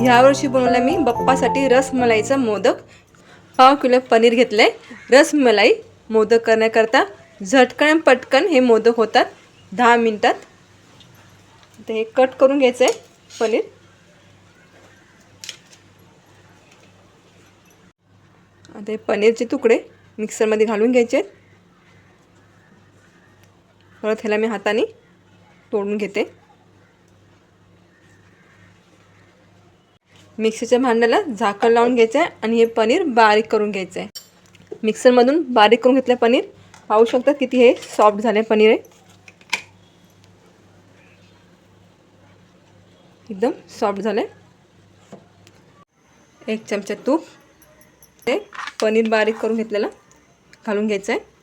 ह्यावर्षी बनवला मी बप्पासाठी रसमलाईचा मोदक. पाव किलो पनीर घेतलं आहे रसमलाई मोदक करण्याकरता झटकन पटकन हे मोदक होतात. दहा मिनटात. तर हे कट करून घ्यायचं आहे पनीर. आता हे पनीरचे तुकडे मिक्सरमध्ये घालून घ्यायचे. आहेत परत ह्याला मी हाताने तोडून घेते. मिक्सरच्या भांड्याला झाकण लावून घ्यायचं आहे आणि हे पनीर बारीक करून घ्यायचं आहे मिक्सरमधून बारीक करून घेतलं पनीर. पाहू शकता किती हे सॉफ्ट झाले पनीर आहे एकदम सॉफ्ट झाले एक चमचा तूप ते पनीर बारीक करून घेतलेलं घालून घ्यायचं आहे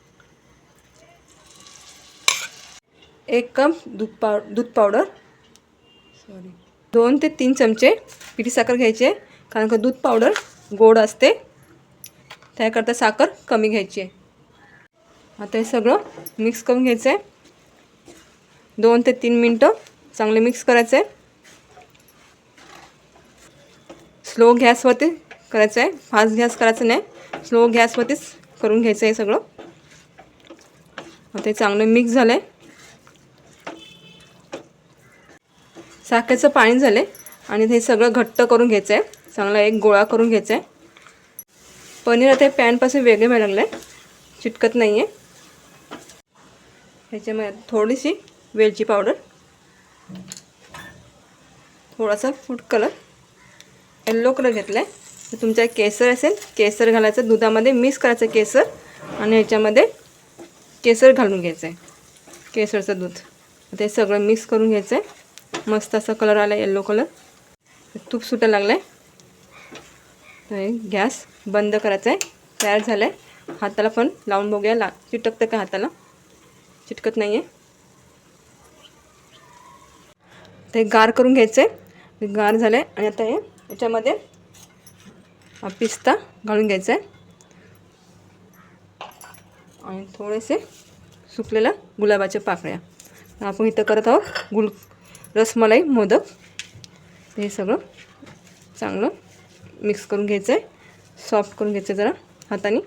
एक कप दूध पाव दूध पावडर. सॉरी. दोन ते तीन चमचे पिठी साखर घ्यायची आहे. कारण का दूध पावडर गोड असते. त्याकरता साखर कमी घ्यायची आहे. आता हे सगळं मिक्स करून घ्यायचं आहे. दोन ते तीन मिनटं चांगले मिक्स करायचं आहे. स्लो गॅसवरती करायचं आहे. फास्ट गॅस करायचं नाही. स्लो गॅसवरतीच करून घ्यायचं आहे सगळं. आता हे चांगलं मिक्स झालं आहे साखरेचं पाणी झालं आहे आणि हे सगळं घट्ट करून घ्यायचं आहे चांगला एक गोळा करून घ्यायचा आहे पनीर आता हे पॅनपासून वेगळे व्हायला लागलं आहे चिटकत नाही आहे ह्याच्यामध्ये थोडीशी वेलची पावडर. थोडासा फूड कलर. येल्लो कलर घेतला आहे तुमच्या केसर असेल केसर घालायचं. दुधामध्ये मिक्स करायचं केसर. आणि ह्याच्यामध्ये केसर घालून घ्यायचं आहे केसरचं दूध. ते सगळं मिक्स करून घ्यायचं आहे मस्त असा कलर आला येल्लो कलर तूप सुटायला लागलं आहे तर गॅस बंद करायचा आहे तयार झालं आहे हाताला पण लावून बघूया. ला चिटकतं का हाताला? चिटकत नाही आहे ते गार करून घ्यायचं आहे गार झालं आहे आणि आता हे याच्यामध्ये पिस्ता घालून घ्यायचा आहे आणि थोडेसे सुकलेल्या गुलाबाच्या पाकळ्या. आपण इथं करत आहोत. गुल रसमलाई मोदक हे सगळं चांगलं मिक्स करून घ्यायचं आहे सॉफ्ट करून घ्यायचं जरा हाताने.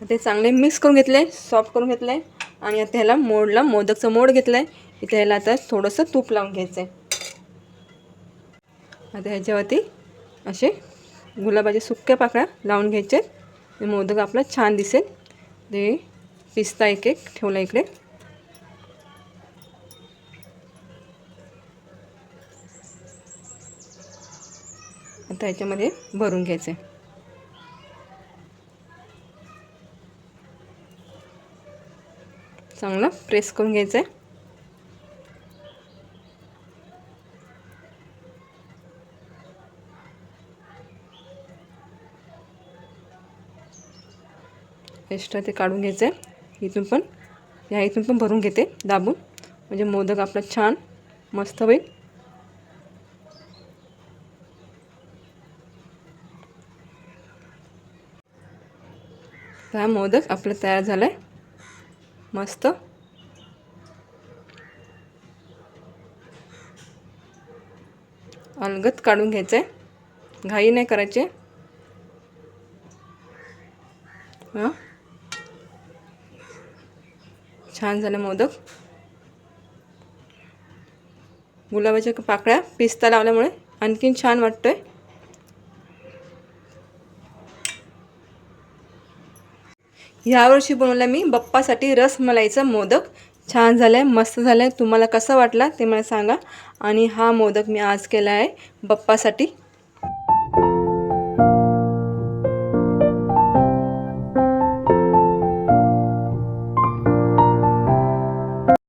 ते चांगले मिक्स करून घेतले सॉफ्ट करून घेतलं आहे आणि आता ह्याला मोडला मोदकचं मोड घेतलं आहे इथे ह्याला आता थोडंसं तूप लावून घ्यायचं आहे आता ह्याच्यावरती असे गुलाबाच्या सुक्या पाकळ्या लावून घ्यायचे. आहेत मोदक आपला छान दिसेल. ते पिस्ता एक एक ठेवला इकडे. आता ह्याच्यामध्ये भरून घ्यायचं आहे चांगलं प्रेस करून घ्यायचं आहे एक्स्ट्रा ते काढून घ्यायचं आहे इथून पण या इथून पण भरून घेते दाबून. म्हणजे मोदक आपला छान मस्त होईल. तर हा मोदक आपला तयार झाला आहे मस्त. अलगत काढून घ्यायचं आहे घाई नाही करायचे. हां. छान झालं मोदक. गुलाबाच्या पाकळ्या पिस्ता लावल्यामुळे आणखीन छान वाटतंय. यावर्षी बनवला मी बप्पासाठी रसमलाईचा मोदक. छान झालं आहे मस्त झालं आहे तुम्हाला कसा वाटला ते मला सांगा. आणि हा मोदक मी आज केला आहे बप्पासाठी.